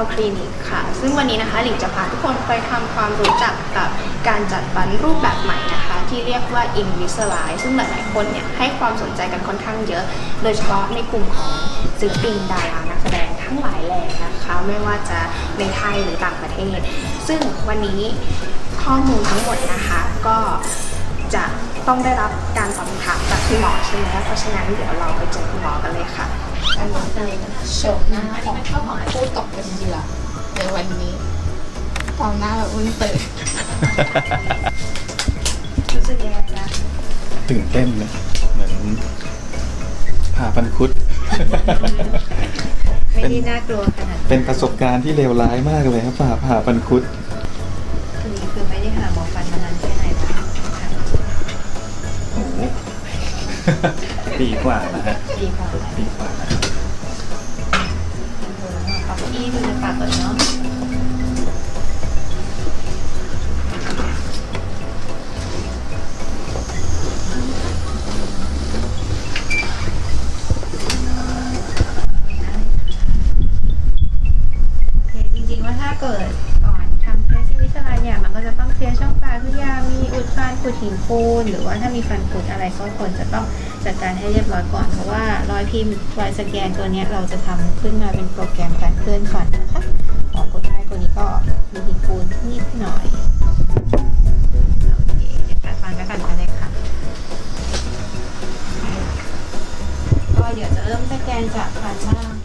Dental Clinic ค่ะ ซึ่งวันนี้นะคะหลิงจะพาทุกคนไปทำความรู้จักกับการจัดฟันรูปแบบใหม่นะคะ ที่เรียกว่า Invisalign ซึ่งหลายๆคนเนี่ยให้ความสนใจกันค่อนข้างเยอะ โดยเฉพาะในกลุ่มของศิลปินดารานักแสดงทั้งหลายแหล่นะคะ ไม่ว่าจะในไทยหรือต่างประเทศ ซึ่งวันนี้ข้อมูลทั้งหมดนะคะก็จะต้องได้รับการตอบคำถามจากคุณหมอใช่ไหมเพราะฉะนั้นเดี๋ยวเราไปเจอคุณหมอกันเลยค่ะ โฉมหน้าของผู้ตกเป็นเหยื่อในวันนี้ตอนหน้าแบบอุ้นตื่นรู้สึกยังไงนะตื่นเต้นเลยเหมือนผ่าฟันคุด ไม่ได้น่ากลัวขนาดนั้นเป็นประสบการณ์ที่เลวร้ายมากเลยครับผ่าผ่าฟันคุดคือคือไม่ได้หาหมอฟันมานานแค่ไหนแล้วโอ้โหปีกว่านะฮะดีกว่าปีกว่านะ เอาเก้าอี้ ว่ารอยสแกนตัวนี้เราจะทำขึ้นมาเป็นโปรแกรมการเคลื่อนฟันนะคะของคนไข้ตัวนี้ก็มีหินปูนนิดหน่อยโอเคเดี๋ยวการฟันกันก่อนกันเลยค่ะ ก็เดี๋ยวจะเริ่มสแกนจากฟันล่าง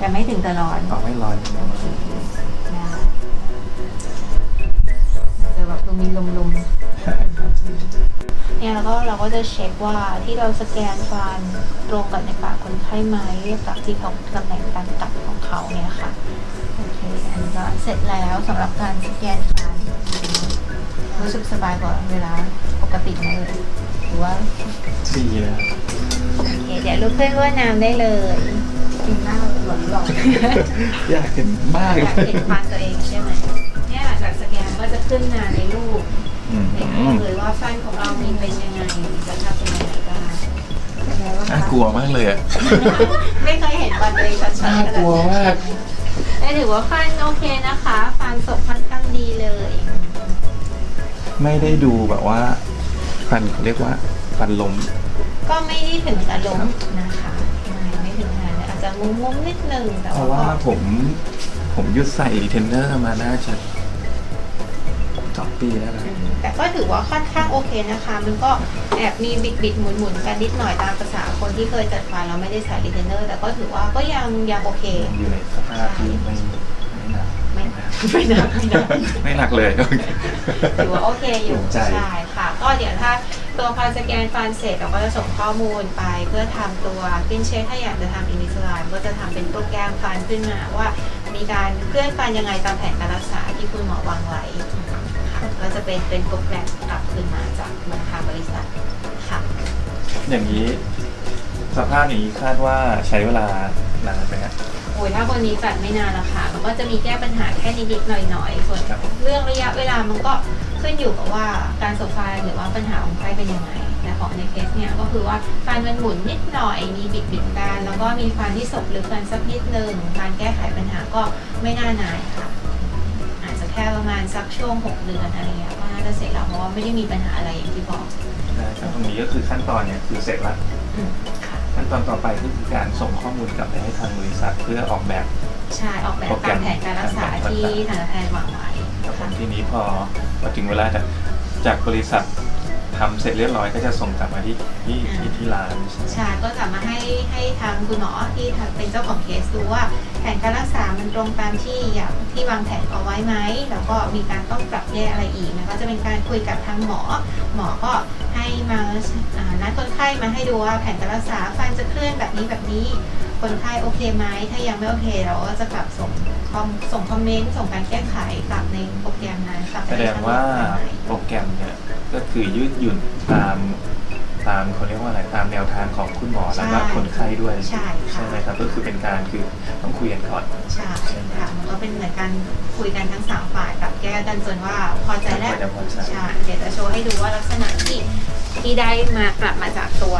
แต่ไม่ถึงกับร้อนเอาไม่ร้อนนะนะจะแบบดูมีลมๆใช่ครับเนี่ยแล้วก็เราก็จะเช็คว่าที่เราสแกนฟันตรงกับในปากคนไข้ไหมกับที่เขาตำแหน่งการกัดของเขาเนี่ยค่ะโอเคอันนี้ก็เสร็จแล้วสำหรับการสแกนฟันรู้สึกสบายกว่าเวลาปกติไหมเลยหรือว่าดีนะครับโอเคเดี๋ยวลุกขึ้นว่ายน้ำได้เลย กินหน้าหลอนหลอนอยากเห็นมากอยากเห็นฟันตัวเองใช่ไหมเนี่ยหลังจากสแกนก็จะขึ้นมาในรูปอืมเห็นเลยว่าฟันของเรามีเป็นยังไงสภาพเป็นยังไงบ้างเป็นไงบ้างน่าคะกลัวมากเลยอะไม่เคยเห็นฟันตัวเองชัดๆน่าขกนาดลัวนี้มากแต่ถือว่าฟันโอเคนะคะฟันศพค่อนข้างดีเลย ไม่ได้ดูแบบว่าฟันเขาเรียกว่าฟันลมก็ไม่ได้ถึงกับล้มนะคะ จจะมุมๆนิดนึงแต่เพว่าราะว่าก็ผมผมหยุดใส่เทรนเนอร์มาน่าจะสองปีแล้วนะอืมแต่ก็ถือว่าค่อนข้างโอเคนะคะ มันก็แอบมีบิดบิดๆหมุนหมุนๆกันนิดหน่อยตามภาษาคนที่เคยจัดฟันเราไม่ได้ใส่รีเทนเนอร์ แต่ก็ถือว่าก็ยังยังโอเคอยู่ในสภาพที่ไม่ไม่หนักไม่ไม่หนักไม่หนัก ไม่หนักเลยโอเคถือว่าโอเคอยู่ภูมิใจ ใช่ค่ะ ก็เดี๋ยวถ้า ตัวฟันสแกนฟันเสร็จเราก็จะส่งข้อมูลไป เพื่อทำตัวกินเช็คถ้าอยากจะทำอินิสไลน์ก็จะทำเป็นโปรแกรมฟันขึ้นมาว่า มีการเคลื่อนฟันยังไงตามแผนการรักษาที่คุณหมอวางไว้ค่ะก็จะเป็นเป็นโปรแกรมกลับคืนมาจากทางบริษัทค่ะ อย่างนี้สภาพนี้คาดว่าใช้เวลานานไหมฮะโอ้ยถ้าคนนี้จัดไม่นานละค่ะ มันก็จะมีแก้ปัญหาแค่นิดๆหน่อยๆ ส่วนครับเรื่องระยะเวลามันก็ ขึ้นอยู่กับว่าการสบฟันหรือว่าปัญหาของใครเป็นยังไงแต่ของในเคสเนี่ยก็คือว่าฟันมันหมุนนิดหน่อยมีบิดบิดๆกันแล้วก็มีฟันที่สบลึกกันสักนิดนึงการแก้ไขปัญหาก็ไม่น่านานค่ะ อาจจะแค่ประมาณสักช่วง 6 เดือนอะไรเงี้ยก็น่าจะเสร็จแล้วเพราะว่าไม่ได้มีปัญหาอะไรอย่างที่บอกได้ครับตรงนี้ก็คือขั้นตอนเนี้ยคือเสร็จแล้วอืมค่ะขั้นตอนต่อไปก็คือการส่งข้อมูลกลับไปให้ทางบริษัทเพื่อออกแบบใช่ออกแบบตามแผนการรักษาที่ทันตแพทย์วางไว้ครับผมค่ะทีนี้พอ พอถึงเวลาจากจากบริษัททำเสร็จเรียบร้อยก็จะส่งกลับมาที่ที่ที่ที่ร้านใช่ไหมใช่ก็จะมาให้ให้ทางคุณหมอที่ทางเป็นเจ้าของเคสดูว่าแผนการรักษา มันตรงตามที่อย่างที่วางแผนเอาไว้ไหมแล้วก็มีการต้องปรับแก้อะไรอีกนะก็จะเป็นการคุยกับทางหมอ หมอก็ให้มาอ่านัดคนไข้มาให้ดูว่าแผนการรักษาฟันจะเคลื่อนแบบนี้แบบนี้คนไข้โอเคไหมถ้ายังไม่โอเคเราก็จะกลับส่ง คอมส่งคอมเมนต์ส่งการแก้ไขกลับในโปรแกรมนั้นกลับไปแสดงว่าให้ทงหมอโปรแกรมเนี่ยก็คือยืดหยุ่นตามตามเขาเรียกว่าอะไรตามแนวทางของคุณหมอแล้วก็คนไข้ด้วยใช่ค่ะใช่ไหมครับก็คือเป็นการคือต้องคุยกันก่อนใช่ค่ะมันก็เป็นเหมือนการคุยกันทั้งสามฝ่ายปรับแก้กันจนว่าพอใจแล้วกว่าจะพอใจใช่เดี๋ยวจะโชว์ให้ดูว่าลักษณะที่ที่ได้มากลับมาจากตัว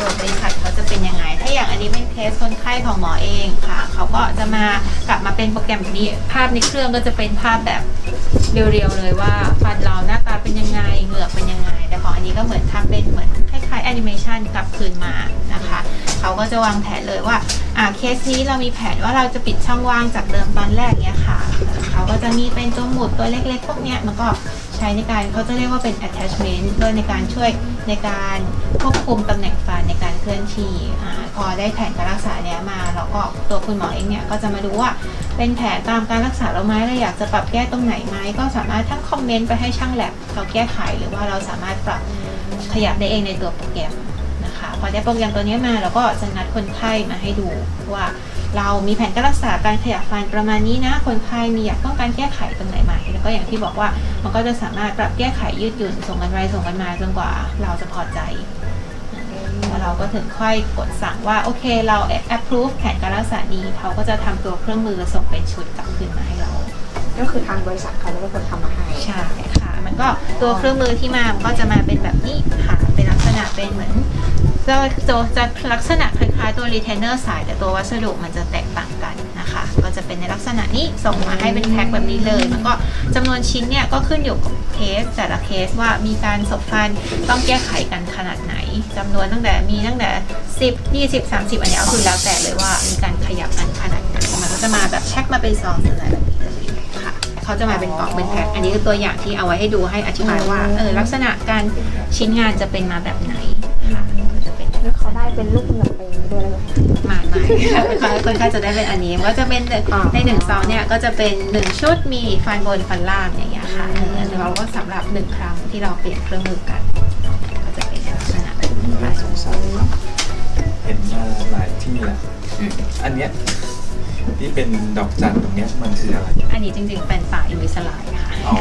ตัวบริษัทเขาจะเป็นยังไง ถ้าอย่างอันนี้เป็นเคสคนไข้ของหมอเองค่ะ เขาก็จะมากลับมาเป็นโปรแกรมแบบนี้ ภาพในเครื่องก็จะเป็นภาพแบบเรียวๆเลยว่าฟันเราหน้าตาเป็นยังไง เหงือกเป็นยังไง แต่ของอันนี้ก็เหมือนทำเป็นเหมือนคล้ายๆแอนิเมชันกลับคืนมานะคะ เขาก็จะวางแผนเลยว่า อ่าเคสนี้เรามีแผนว่าเราจะปิดช่องว่างจากเดิมตอนแรกเนี้ยค่ะ เขาก็จะมีเป็นตัวหมุดตัวเล็กๆ พวกเนี้ยมันก็ ใช้ในการเขาจะเรียกว่าเป็น attachment โดยในการช่วยในการควบคุมตำแหน่งฟันในการเคลื่อนที่อ่าพอได้แผนการรักษาเนี้ยมาแล้วก็ตัวคุณหมอเองเนี่ยก็จะมาดูว่าเป็นแผนตามการรักษาเราไหมเราอยากจะปรับแก้ตรงไหนไหมก็สามารถทั้งคอมเมนต์ไปให้ช่างแลบเขาแก้ไขหรือว่าเราสามารถปรับขยับได้เองในตัวโปรแกรมนะคะพอได้โปรแกรมตัวนี้มาเราก็จะนัดคนไข้มาให้ดูว่า เรามีแผนการรักษาการขยับฟันประมาณนี้นะ คนไข้มีอยากต้องการแก้ไขตรงไหนไหมแล้วก็อย่างที่บอกว่ามันก็จะสามารถปรับแก้ไขยืดหยุ่นส่งกันไปส่งกันมาจนกว่าเราจะพอใจแล้วเราก็ถึงค่อยกดสั่งว่าโอเคเรา approve แผนการรักษานี้เขาก็จะทำตัวเครื่องมือส่งเป็นชุดกลับคืนมาให้เรา ก็คือทางบริษัทเขาจะเป็นคนทำมาให้ใช่ค่ะ มันก็ตัวเครื่องมือที่มามันก็จะมาเป็นแบบนี้ค่ะเป็นลักษณะเป็นเหมือน จะจะจะลักษณะคล้ายๆตัว retainer สายแต่ตัววัสดุมันจะแตกต่างกันนะคะ ก็จะเป็นในลักษณะนี้ส่งมาให้เป็นแพ็คแบบนี้เลยมันก็จำนวนชิ้นเนี่ยก็ขึ้นอยู่กับเคสแต่ละเคสว่ามีการสบฟันต้องแก้ไขกันขนาดไหนจำนวนตั้งแต่มีตั้งแต่ 10 20 30 อันนี้ก็คือแล้วแต่เลยว่ามีการขยับกันขนาดไหนมันก็จะมาแบบแพ็คมาเป็นซองอะไรแบบนี้เลยค่ะเขาจะมาเป็นกล่องเป็นแพ็คอันนี้คือตัวอย่างที่เอาไว้ให้ดูให้อธิบายว่าเออลักษณะการชิ้นงานจะเป็นมาแบบไหน เป็นแล้วเขาได้เป็นลูกหนังไปด้วยเลยมาใหม่ค่ะคนไข้จะได้เป็นอันนี้มันก็จะเป็นในหนึ่งซองเนี่ยก็จะเป็นหนึ่งชุดมีฟันบนฟันล่างอย่างเงี้ยค่ะเออเราก็สำหรับหนึ่งครั้งที่เราเปลี่ยนเครื่องมือกัน ก็จะเป็นลักษณะแบบนี้น่าสงสารครับเห็นมาหลายที่แล้วอืมอันเนี้ย ที่เป็นดอกจันตรงเนี้ยมันคืออะไรอันนี้จริงๆเป็นปากอินวิสไลค่ะ อ๋อ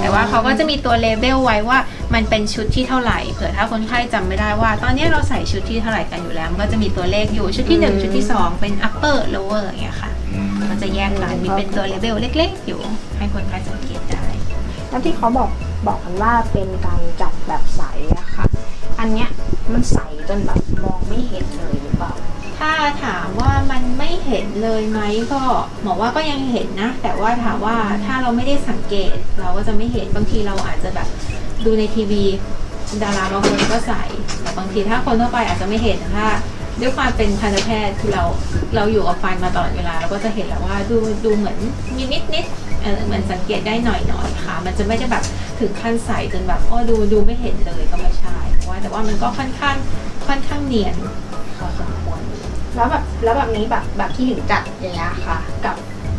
แต่ว่าเขาก็จะมีตัวเลเบลไว้ว่ามันเป็นชุดที่เท่าไหร่เผื่อถ้าคนไข้จำไม่ได้ว่า ตอนนี้เราใส่ชุดที่เท่าไหร่กันอยู่แล้วมันก็จะมีตัวเลขอยู่ชุดที่ 1 ชุดที่ 2 เป็น upper lower อย่างเงี้ยค่ะอืมก็จะแยกกันมีเป็นตัวเลเบลเล็ก ๆ อยู่ ให้คนไข้สังเกตได้ แล้วที่เขาบอกบอกกันว่าเป็นการจัดแบบใสอะค่ะ อันเนี้ยมันใสจนแบบมองไม่เห็นเลยหรือเปล่า ถ้าถามว่ามันไม่ เลยไหมก็หมอว่าก็ยังเห็นนะ แต่ว่าถามว่าถ้าเราไม่ได้สังเกต เราก็จะไม่เห็นบางทีเราอาจจะแบบดูในทีวี ดาราบางคนก็ใส่แต่บางทีถ้าคนทั่วไปอาจจะไม่เห็นถ้าด้วยความเป็นทันตแพทย์คือเราเราอยู่กับฟันมาตลอดเวลาเราก็จะเห็นแล้วว่าดูดูเหมือนมีนิดนิดเออเหมือนสังเกตได้หน่อยหน่อยๆค่ะ มันจะไม่ได้แบบถึงขั้นใสจนแบบอ๋อดูดูไม่เห็นเลยก็ไม่ใช่ว่าแต่ว่ามันก็ค่อนข้างค่อนข้างเนียน แล้วแบบแล้วแบบนี้แบบแบบที่หลิงจัดอย่างเงี้ยค่ะ กับ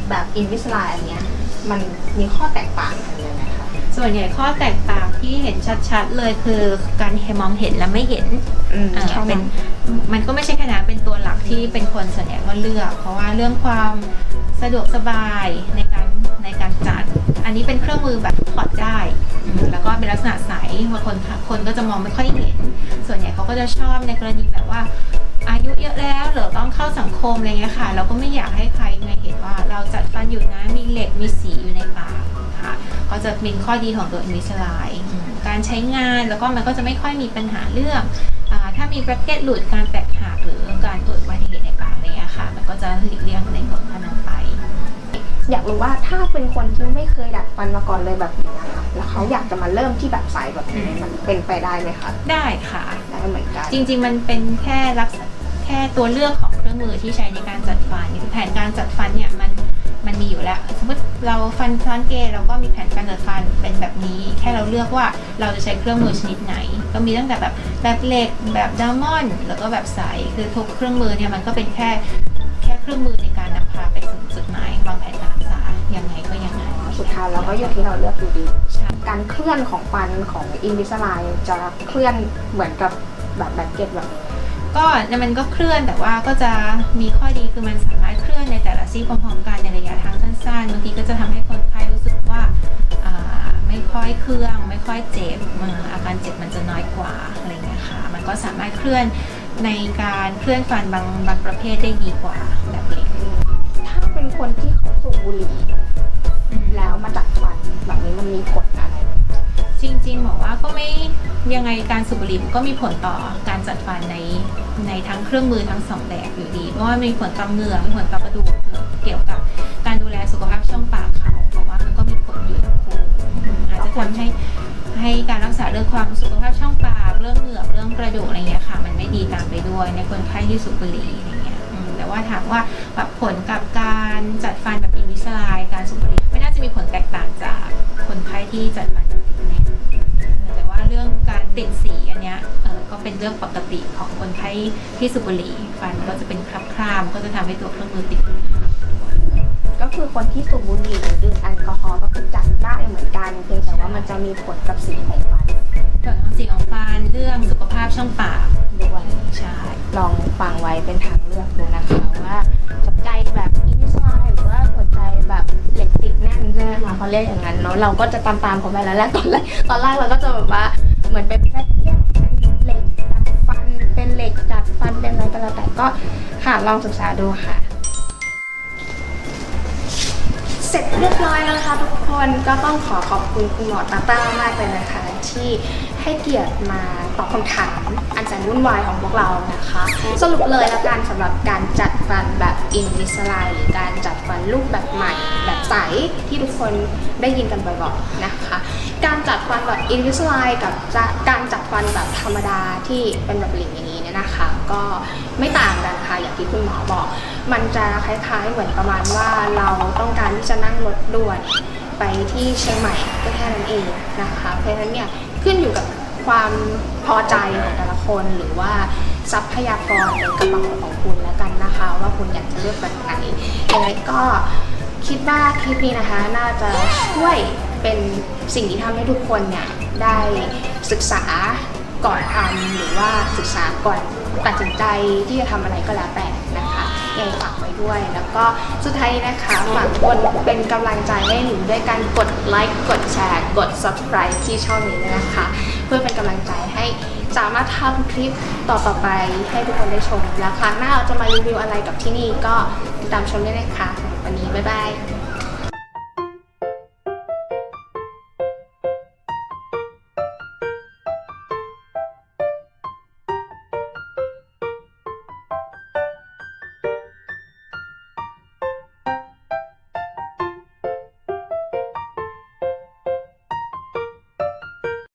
แบบอินวิสไลอันเนี้ยมันมีข้อแตกต่างกันยังไงคะส่วนใหญ่ข้อแตกต่างที่เห็นชัดๆเลยคือการมองเห็นและไม่เห็นอืมเอ่อใช่ไหมเป็นมันก็ไม่ใช่แค่นั้นเป็นตัวหลักที่เป็นคนส่วนใหญ่ก็เลือก เพราะว่าเรื่องความสะดวกสบายในการในการจัด อันนี้เป็นเครื่องมือแบบถอดได้อืมแล้วก็เป็นลักษณะใสบางคนคนก็จะมองไม่ค่อยเห็น ส่วนใหญ่เขาก็จะชอบในกรณีแบบว่า อายุเยอะแล้วหรือต้องเข้าสังคมอะไรเงี้ยค่ะ เราก็ไม่อยากให้ใครมาเห็นว่าเราจัดฟันอยู่นะมีเหล็กมีสีอยู่ในปากค่ะก็จะเป็นข้อดีของตัวอินวิสไลการใช้งานแล้วก็มันก็จะไม่ค่อยมีปัญหาเรื่องอ่าถ้ามีแบรกเก็ตหลุดการแตกหักหรือการเกิดอุบัติเหตุในปากอะไรเงี้ยค่ะ มันก็จะหลีกเลี่ยงในผลพนันไป อยากรู้ว่าถ้าเป็นคนที่ไม่เคยดัดฟันมาก่อนเลยแบบนี้อะค่ะแล้วเขาอยากจะมาเริ่มที่แบบใสแบบนี้มันเป็นไปได้ไหมคะได้ค่ะ ได้เหมือนกัน จริง ๆ มันเป็นแค่ลักษณะ แค่ตัวเลือกของเครื่องมือที่ใช้ในการจัดฟันคือแผนการจัดฟันเนี่ยมันมันมีอยู่แล้ว สมมติเราฟันพลานเกย์เราก็มีแผนการจัดฟันเป็นแบบนี้ แค่เราเลือกว่าเราจะใช้เครื่องมือชนิดไหน ก็มีตั้งแต่แบบแบบเหล็กแบบดามอนด์แล้วก็แบบใสคือทุกเครื่องมือเนี่ยมันก็เป็นแค่แค่เครื่องมือในการนำพาไปสู่จุดหมายวางแผนการรักษายังไงก็ยังไงสุดท้ายเราก็อยู่ที่เราเลือกอยู่ดีใช่การเคลื่อนของฟันของอินวิสไลจะเคลื่อนเหมือนกับแบบแบตเก็ตแบบนี้ ก็มันก็เคลื่อนแต่ว่าก็จะมีข้อดีคือมันสามารถเคลื่อนในแต่ละซี่พร้อมๆกันในระยะทางสั้นๆบางทีก็จะทำให้คนไข้รู้สึกว่าไม่ค่อยเครื่อง ไม่ค่อยเจ็บมันอาการเจ็บมันจะน้อยกว่าอะไรเงี้ยค่ะมันก็สามารถเคลื่อนในการเคลื่อนฟันบางบางประเภทได้ดีกว่าแบบเล็กถ้าเป็นคนที่เขาสูบบุหรี่แล้วมาจัดฟันแบบนี้มันมีผล จริงๆบอกว่าก็ไม่ยังไงการสูบบุหรี่ก็มีผลต่อการจัดฟันในในทั้งเครื่องมือทั้งสองแบบอยู่ดี เพราะว่ามีผลต่อเหงือกมีผลต่อกระดูก ที่สูบบุหรี่ฟันก็จะเป็นคราบครามก็จะทำให้ตัวเครื่องมือติดก็คือคนที่สูบบุหรี่หรือดื่มแอลกอฮอล์ก็คือจัดได้เหมือนกันเพียงแต่ว่ามันจะมีผลกับสีของฟันเรื่องของสีของฟันเรื่องสุขภาพช่องปากด้วยใช่ลองฟังไว้เป็นทางเลือกดูนะคะว่าสนใจแบบอินสไลหรือว่าสนใจแบบเหล็กติดแน่นใช่ไหมคะเขาเรียกอย่างนั้นเนาะเราก็จะตามตามเขาไปแล้วแรกตอนแรกตอนแรกเราก็จะแบบว่า ค่ะ ลองศึกษาดูค่ะ เสร็จเรียบร้อยแล้วค่ะทุกคนก็ต้องขอขอบคุณคุณหมอตาต้ามากเลยนะคะ ที่ ให้เกียรติมาตอบคำถามอันแสนวุ่นวายของพวกเรานะคะ สรุปเลยล้วกันสำหรับการจัดฟันแบบอินวิสไลหรือการจัดฟันรูปแบบใหม่ แบบใสที่ทุกคนได้ยินกันบ่อยๆนะคะ การจัดฟันแบบอินวิสไลกับการจัดฟันแบบธรรมดาที่เป็นแบบหลิงอย่างนี้เนี่ยนะคะ ก็ไม่ต่างกันค่ะอย่างที่คุณหมอบอก มันจะคล้ายๆเหมือนประมาณว่าเราต้องการที่จะนั่งรถด่วนไปที่เชียงใหม่ก็แค่นั้นเองนะคะ เพราะฉะนั้นเนี่ย ขึ้นอยู่กับความพอใจของแต่ละคนหรือว่าทรัพยากรในกระเป๋าของคุณแล้วกันนะคะ ว่าคุณอยากจะเลือกแบบไหนยังไงก็คิดว่าคลิปนี้นะคะน่าจะช่วยเป็นสิ่งที่ทำให้ทุกคนเนี่ยได้ศึกษาก่อนทำหรือว่าศึกษาก่อนตัดสินใจที่จะทำอะไรก็แล้วแต่ นะคะยังไงฝากไว้ด้วย แล้วก็สุดท้ายนะคะฝากคนเป็นกำลังใจให้หนูด้วยการกดไลค์กดแชร์ กด subscribe ที่ช่องนี้นะคะ เพื่อเป็นกำลังใจให้สามารถทำคลิปต่อๆไปให้ทุกคนได้ชม แล้วครั้งหน้าเราจะมารีวิวอะไรกับที่นี่ก็ติดตามชมได้เลยค่ะวันนี้บ๊ายบาย